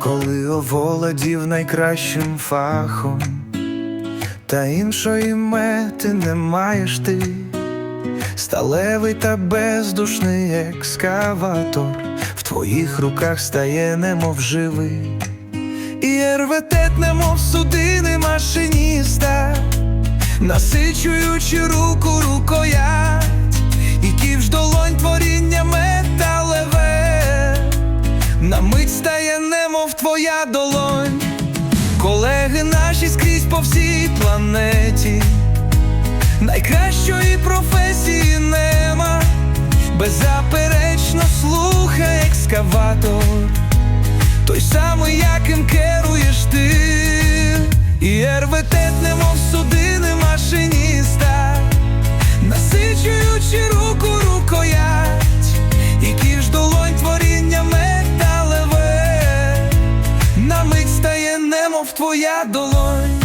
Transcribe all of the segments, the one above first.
хто володів найкращим фахом, та іншої мети не маєш ти, сталевий та бездушний екскаватор, в твоїх руках стає немов живий, і рветет, немов судини машиніста, насичуючи руку рукоять, на мить стає немов твоя долонь, колеги наші скрізь по всій планеті, найкращої професії нема, беззаперечно слухай екскаватор, той самий, яким керуєш ти, долонь.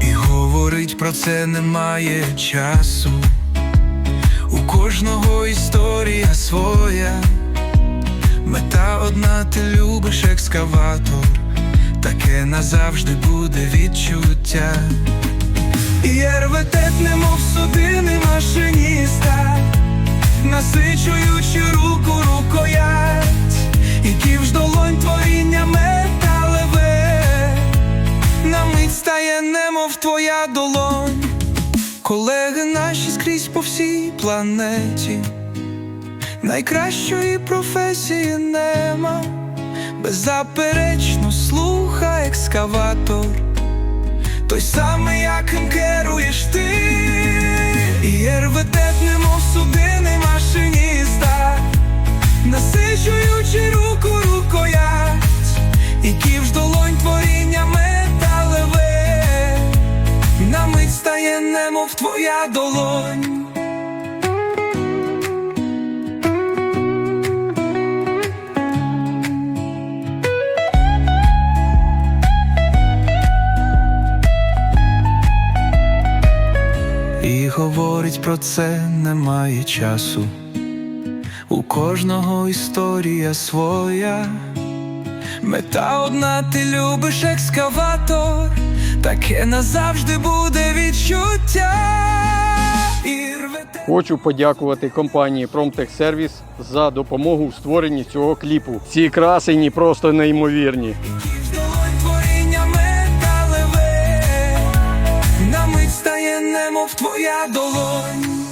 І говорить про це немає часу. У кожного історія своя, мета одна, ти любиш екскаватор, таке назавжди буде відчуття. І рветет, немов судини машиніста, твоя долонь, колеги наші скрізь по всій планеті, найкращої професії нема, беззаперечно слухай екскаватор. Той самий, немов твоя долонь. І говорить про це немає часу. У кожного історія своя. Мета одна, ти любиш екскаватор, таке назавжди буде відчуття. Хочу подякувати компанії Промтехсервіс за допомогу в створенні цього кліпу. Ці красені просто неймовірні. На мить стає немов твоя долонь.